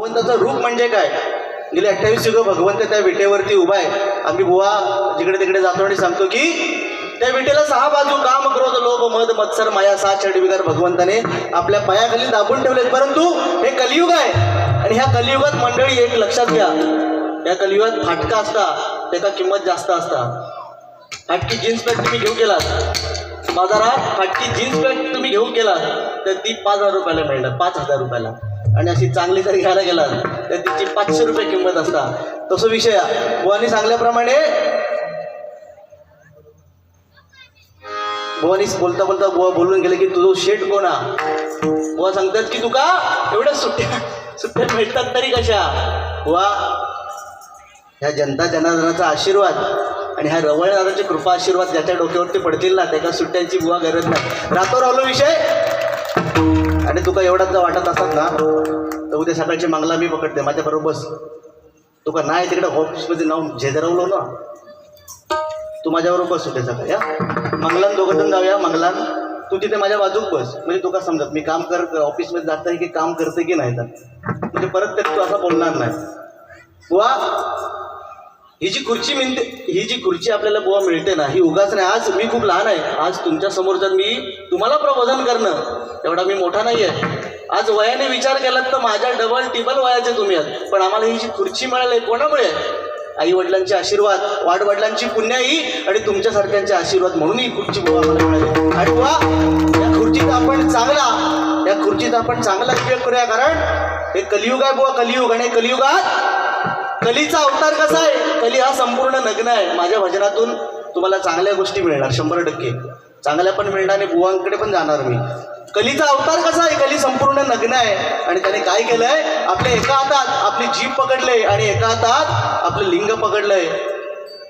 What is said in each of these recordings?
भगवंताचं रूप म्हणजे काय? गेले अठ्ठावीस युग भगवंत त्या विटेवरती उभा आहे. आम्ही बुवा जिकडे तिकडे जातो आणि सांगतो की त्या विटेला सहा बाजू काम क्रोध लोभ मद मत्सर माया सहा चढविकार भगवंताने आपल्या पायाखाली दाबून ठेवले परंतु हे कलियुग आहे आणि ह्या कलियुगात मंडळी एक लक्षात घ्या. या कलियुगात फाटका असता त्याचा किंमत जास्त असता. फाटकी जीन्स पॅन्ट तुम्ही घेऊ गेलात. बाजारात फाटकी जीन्स पॅन्ट तुम्ही घेऊन गेलात तर ती पाच हजार रुपयाला मिळणार पाच हजार रुपयाला. आणि अशी चांगली जर घ्यायला गेलात तर तिची पाचशे रुपये किंमत असता तसं विषय आहे. सांगल्याप्रमाणे बुवानी बोलता बोलता बुवा बोलून गेले की तुझं शेट कोणा बुवा सांगतात की तुका एवढ्या सुट्ट्या सुट्ट्या भेटतात तरी कशा? बुवा ह्या जनता जनार्दनाचा आशीर्वाद आणि ह्या रवळनाथाची कृपा आशीर्वाद ज्याच्या डोक्यावरती पडतील ना त्याच्या सुट्ट्यांची बुवा गरज नाही. रातोर आलो विषय. आणि तुका एवढाच जर वाटत असतात ना तर उद्या सकाळची मांगला मी पकडते माझ्याबरोबर बस. तुका नाही तिकडे ऑफिसमध्ये नाव झेजरवलो ना तू माझ्याबरोबर बस उद्या सकाळी या मंगलान दोघं जण जाऊया मंगलान. तू तिथे माझ्या बाजूक बस. म्हणजे तुका समजत मी काम कर ऑफिसमध्ये जात की काम करते की नाही तर म्हणजे परत तरी तू असा बोलणार नाही. बुवा ही जी खुर्ची मिळते ही जी खुर्ची आपल्याला बुवा मिळते ना ही उगाच नाही. आज मी खूप लहान आहे. आज तुमच्यासमोर जर मी तुम्हाला प्रबोधन करणं एवढा मी मोठा नाही आहे आज वयाने विचार केलात तर माझ्या डबल टिबल वयाचे तुम्ही आहात. पण आम्हाला ही जी खुर्ची मिळाली कोणामुळे? आई वडिलांचे आशीर्वाद वाडवडिलांची पुण्याई आणि तुमच्यासारख्यांचे आशीर्वाद म्हणून ही खुर्ची बुवा मिळाली. आणि वा या खुर्चीत आपण चांगला या खुर्चीत आपण चांगला उपयोग करूया. कारण हे कलियुग आहे बुवा कलियुग. आणि कलियुगात कलीचा अवतार कसा आहे? कली हा संपूर्ण नग्न आहे. माझ्या भजनातून तुम्हाला चांगल्या गोष्टी मिळणार शंभर टक्के. चांगल्या पण मिळणार आणि बुवांकडे पण जाणार मी. कलीचा अवतार कसा आहे? कली संपूर्ण नग्न आहे. आणि त्याने काय केलंय? आपल्या एका हातात आपली जीभ पकडले आणि एका हातात आपलं लिंग पकडलंय.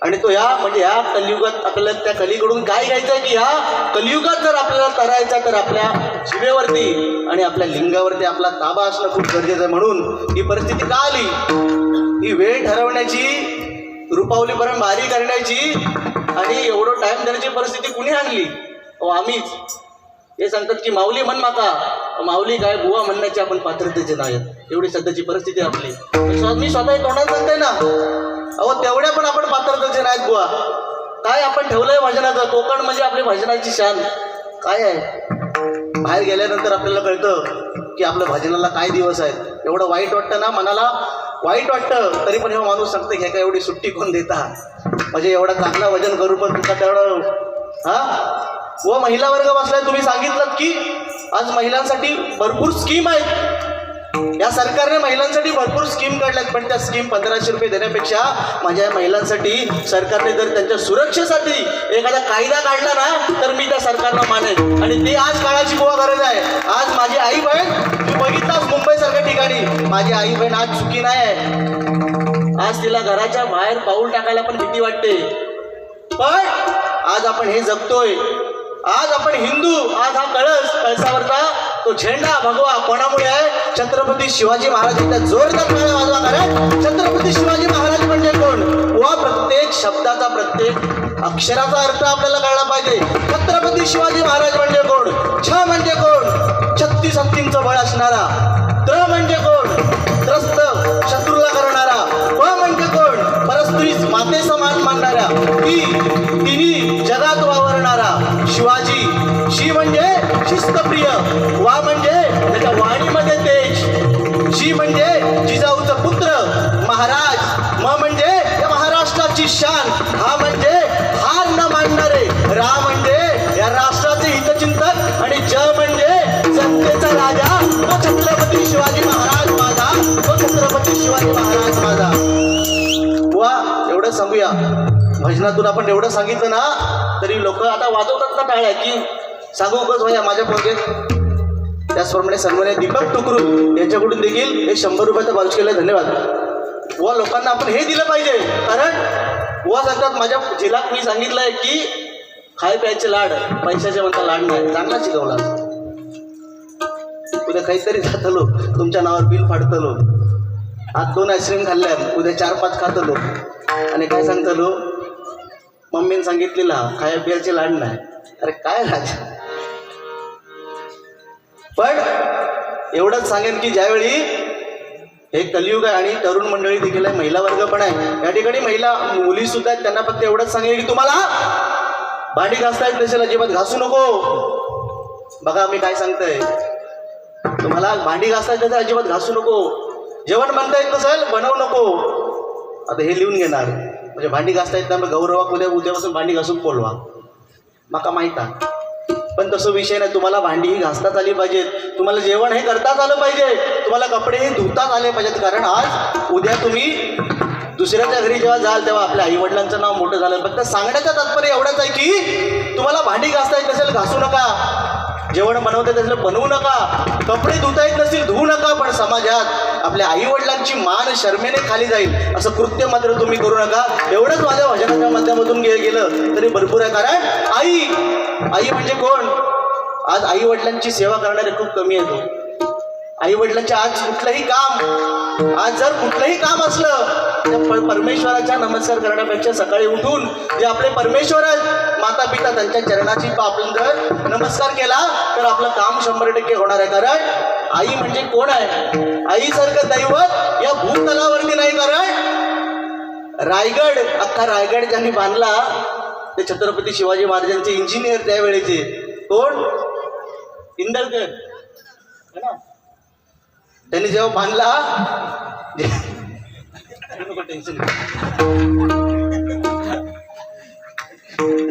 आणि तो ह्या म्हणजे ह्या कलियुगात आपल्याला त्या कलीकडून काय घ्यायचं आहे की ह्या कलियुगात जर आपल्याला तरायचा तर आपल्या शिवेवरती आणि आपल्या लिंगावरती आपला ताबा असणं खूप गरजेचं आहे. म्हणून ही परिस्थिती का आली? ही वेळ ठरवण्याची रुपावली परत भारी करण्याची आणि एवढं टाइम देण्याची परिस्थिती कुणी आणली? अहो आम्हीच. हे सांगतात की माऊली म्हण माका. माऊली काय बुवा म्हणण्याची आपण पात्रतेचे नाहीत. एवढी सध्याची परिस्थिती आपली. मी स्वतः तोंडात सांगते ना. अहो तेवढ्या पण आपण पात्रतेचे नाहीत बुवा. काय आपण ठेवलंय भजनाचं? कोकण म्हणजे आपली भजनाची शान. काय आहे? बाहेर गेल्यानंतर आपल्याला कळतं की आपल्या भजनाला काय दिवस आहेत. एवढं वाईट वाटतं ना मनाला. वाईट वाटतं तरी पण हे माणूस सांगतं घ्या का एवढी सुट्टी कोण देता? म्हणजे एवढा चांगला वजन करू पण तुमचा तेवढं हा? व महिला वर्ग बसलाय तुम्ही सांगितलं की आज महिलांसाठी भरपूर स्कीम आहेत. या सरकारने महिलांसाठी भरपूर स्कीम काढल्यात पण त्या स्कीम पंधराशे रुपये देण्यापेक्षा माझ्या या महिलांसाठी सरकारने जर त्यांच्या सुरक्षेसाठी एखादा कायदा काढला ना तर मी त्या सरकारला मानेन. आणि ती आज काळाची बुवा गरज आहे. आज माझी आई बहीण ठिकाणी माझी आई बहीण आज चुकी नाही आहे आज तिला घराच्या बाहेर पाऊल टाकायला पण भीती वाटते. पण आज आपण हे जगतोय. आज आपण हिंदू आज हा कळस कळसावरचा तो झेंडा भगवा कोणामुळे आहे? छत्रपती शिवाजी महाराजांच्या जोरदार वाजवा कारण छत्रपती शिवाजी महाराज म्हणजे कोण? वा प्रत्येक शब्दाचा प्रत्येक अक्षराचा अर्थ आपल्याला कळला पाहिजे. छत्रपती शिवाजी महाराज म्हणजे कोण? छ म्हणजे कोण? भजनातून आपण एवढं सांगितलं ना तरी लोक आता वाजवतात ना टाळ्या? की सांगू उगाच भया माझ्या पोहोचेत त्याचप्रमाणे सन्मान्य दीपक टुकरू यांच्याकडून देखील हे शंभर रुपयाचा बाजू केला धन्यवाद. व लोकांना आपण हे दिलं पाहिजे. कारण व सांगतात माझ्या जिल्ह्यात मी सांगितलंय की खाय प्यायचे लाड पैशाचे म्हणता लाड नाही. चांगला शिकवला. उद्या काहीतरी खातलो तुमच्या नावावर बिल फाडतलो आज दोन आईस्क्रीम खाल्ल्या उद्या चार पाच खातलो आणि काय सांगतलो मम्मीने सांगितलेला खाया पियाचे लाड नाही. अरे काय राज पण एवढंच सांगेन की ज्यावेळी हे कलियुग आहे आणि तरुण मंडळी देखील आहे महिला वर्ग पण आहे या ठिकाणी महिला मुली सुद्धा आहेत त्यांना फक्त एवढंच सांगेल की तुम्हाला भांडी घासता येत नसेल अजिबात घासू नको. बघा मी काय सांगतोय. तुम्हाला भांडी घासता येत नसेल अजिबात घासू नको. जेवण बनता येत नसेल बनवू नको. आता हे लिहून घेणार. म्हणजे भांडी घासता येत ना मग गौरवाक उद्या उद्यापासून भांडी घासून बोलवा. माका माहीत आहे. पण तसं विषय नाही तुम्हाला भांडी ही घासताच आली पाहिजेत. तुम्हाला जेवण हे करताच आलं पाहिजे. तुम्हाला कपडेही धुताच आले पाहिजेत कारण आज उद्या तुम्ही दुसऱ्याच्या घरी जेव्हा जाल तेव्हा आपल्या आई वडिलांचं नाव मोठं झालं. फक्त सांगण्याचा तात्पर्य एवढंच आहे की तुम्हाला भांडी घासता येत नसेल घासू नका. जेवण बनवता येत बनवू नका. कपडे धुता येत नसतील धुवू नका पण समाजात आपल्या आई वडिलांची मान शर्मेने खाली जाईल असं कृत्य मात्र तुम्ही करू नका. एवढंच माझ्या भजनाच्या माध्यमातून गे गेलं तरी भरपूर आहे. कारण आई आई म्हणजे कोण? आज आई वडिलांची सेवा करणारे खूप कमी आहेत. आई वडिलांचे आज कुठलंही काम आज जर कुठलंही काम असलं तर परमेश्वराच्या नमस्कार करण्यापेक्षा सकाळी उठून जे आपले परमेश्वर आहेत माता पिता त्यांच्या चरणाची आपण जर नमस्कार केला तर आपलं काम शंभर टक्के होणार आहे. कारण आई म्हणजे कोण आहे? आईसारखं दैवत या भूतलावरती नाही कारण रायगड अख्खा रायगड ज्यांनी बांधला ते छत्रपती शिवाजी महाराजांचे इंजिनियर त्यावेळेचे. कोण? इंदरकर. है ना? त्यांनी जेव्हा बांधला नको टेन्शन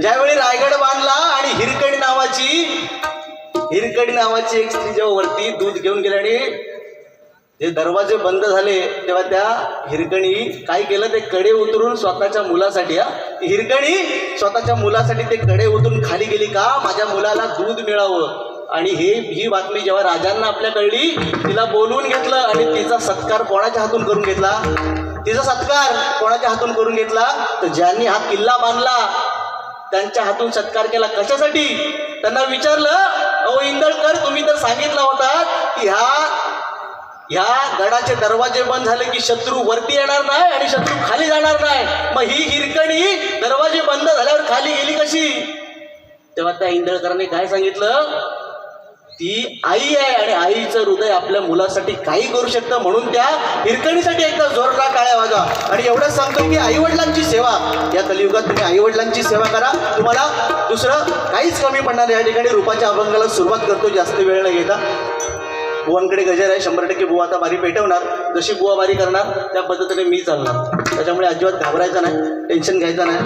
ज्यावेळी रायगड बांधला आणि हिरकड नावाची हिरकड नावाची एक स्त्री जेव्हा वरती दूध घेऊन गेली आणि जे दरवाजे बंद झाले तेव्हा त्या हिरकणी काय केलं? ते कडे उतरून स्वतःच्या मुलासाठी हा? हिरकणी स्वतःच्या मुलासाठी ते कडे उतरून खाली गेली का? माझ्या मुलाला दूध मिळावं. आणि हे ही बातमी जेव्हा राजांना आपल्या कळली तिला बोलवून घेतलं आणि तिचा सत्कार कोणाच्या हातून करून घेतला? तिचा सत्कार कोणाच्या हातून करून घेतला? तर ज्यांनी हा किल्ला बांधला त्यांच्या हातून सत्कार केला कशासाठी? त्यांना विचारलं अहो इंदळकर तुम्ही तर सांगितलं होता की ह्या ह्या गडाचे दरवाजे बंद झाले की शत्रू वरती येणार नाही आणि शत्रू खाली जाणार नाही. मग ही हिरकणी दरवाजे बंद झाल्यावर खाली गेली कशी? तेव्हा त्या इंदळकरांनी काय सांगितलं? ती आई आहे आणि आईचं हृदय आपल्या मुलासाठी काही करू शकतं म्हणून त्या हिरकणीसाठी एकदा जोरदार काळ्या वाजा आणि एवढंच सांगतो की आई सेवा. या कलियुगात तुम्ही आई वडिलांची सेवा करा. तुम्हाला दुसरं काहीच कमी पडणार या ठिकाणी रूपाच्या अभंगाला सुरुवात करतो. जास्त वेळ न घेता. बुवांकडे गजर आहे. शंभर टक्के बुवा आता बारी पेटवणार. जशी बुवा बारी करणार त्या पद्धतीने मी चालणार. त्याच्यामुळे अजिबात घाबरायचं नाही. टेन्शन घ्यायचं नाही.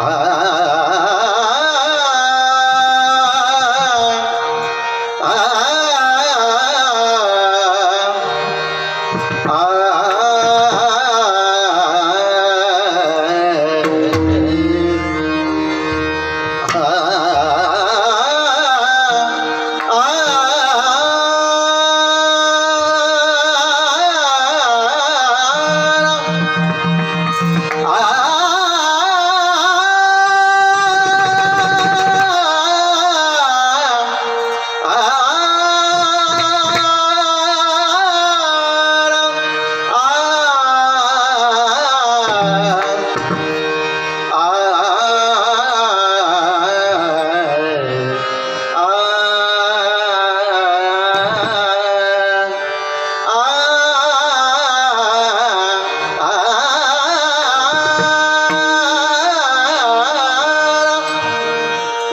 哎呀哎呀哎呀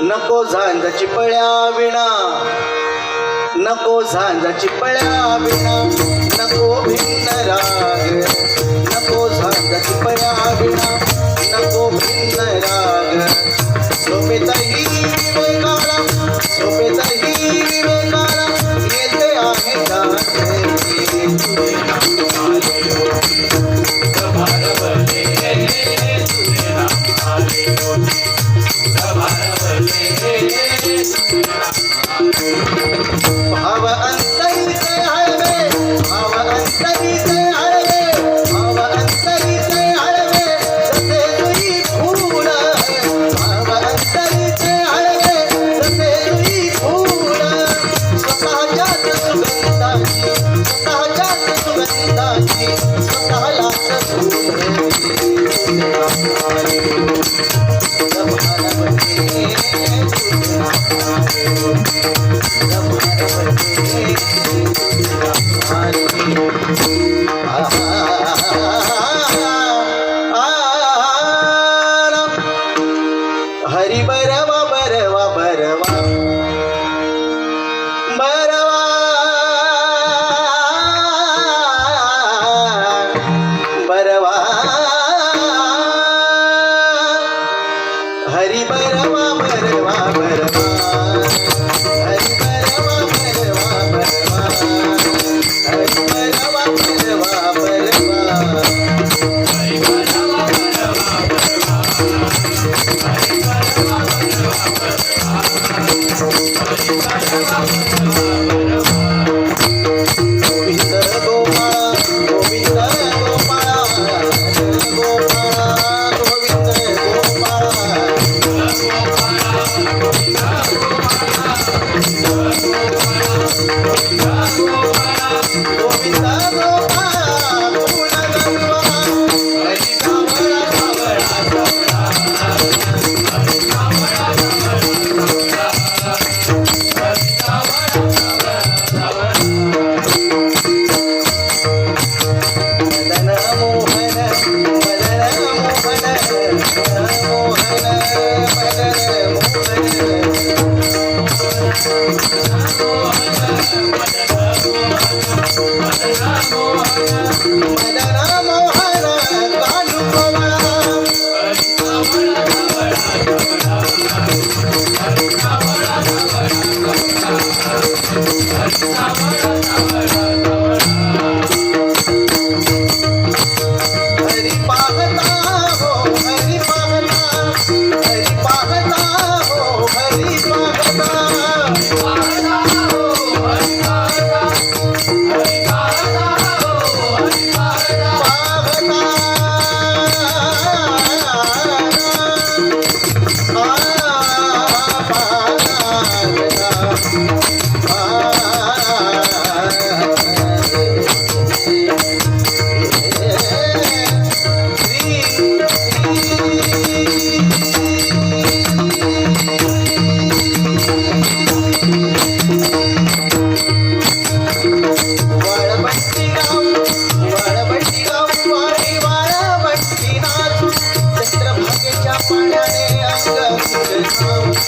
नको झांजाची पळ्या विणा. नको झांजाची पळ्या विणा. नको भिन्न राग. नको झांजाची पळ्या विणा. नको भिन्न राग. झोपेतही विवेकाला झोपेतही فهو أنت Tá bom,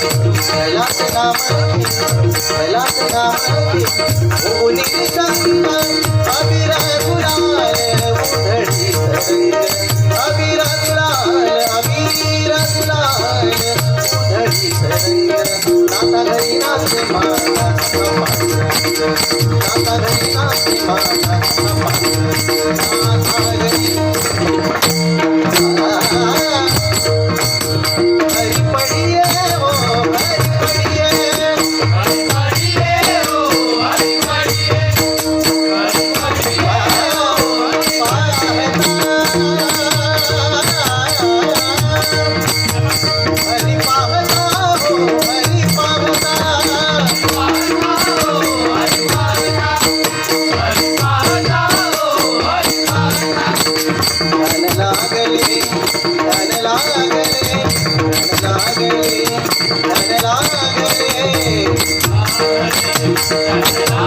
कैलास नाम कैलास नाम होनी संता अबिराय पुराण उधड़ी अबिराज लाल अबिराज लाल उधड़ी नाता घरी नाचे माता नाता घरी नाचे माता नाता घरी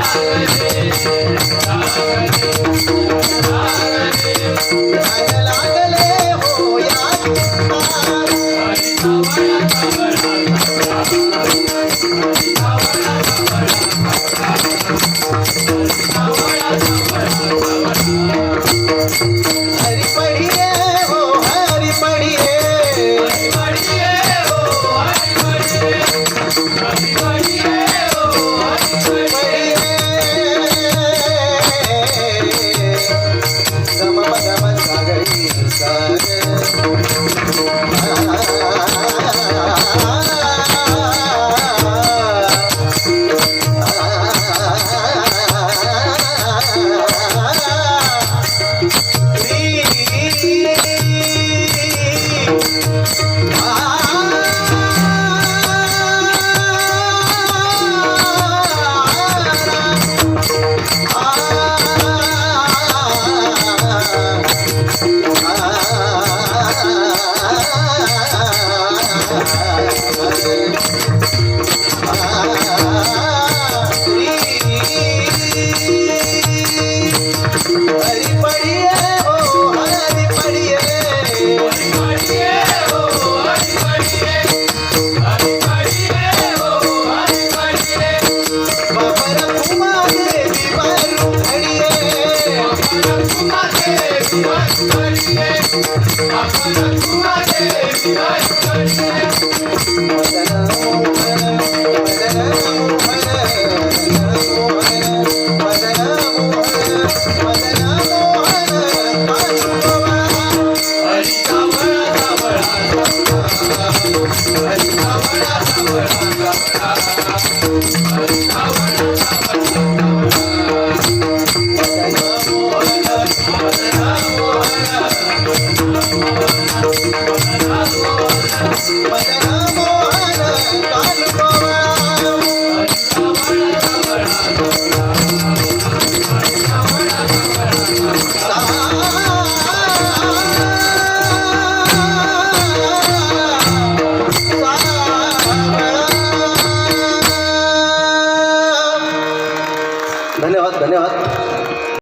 Thank you.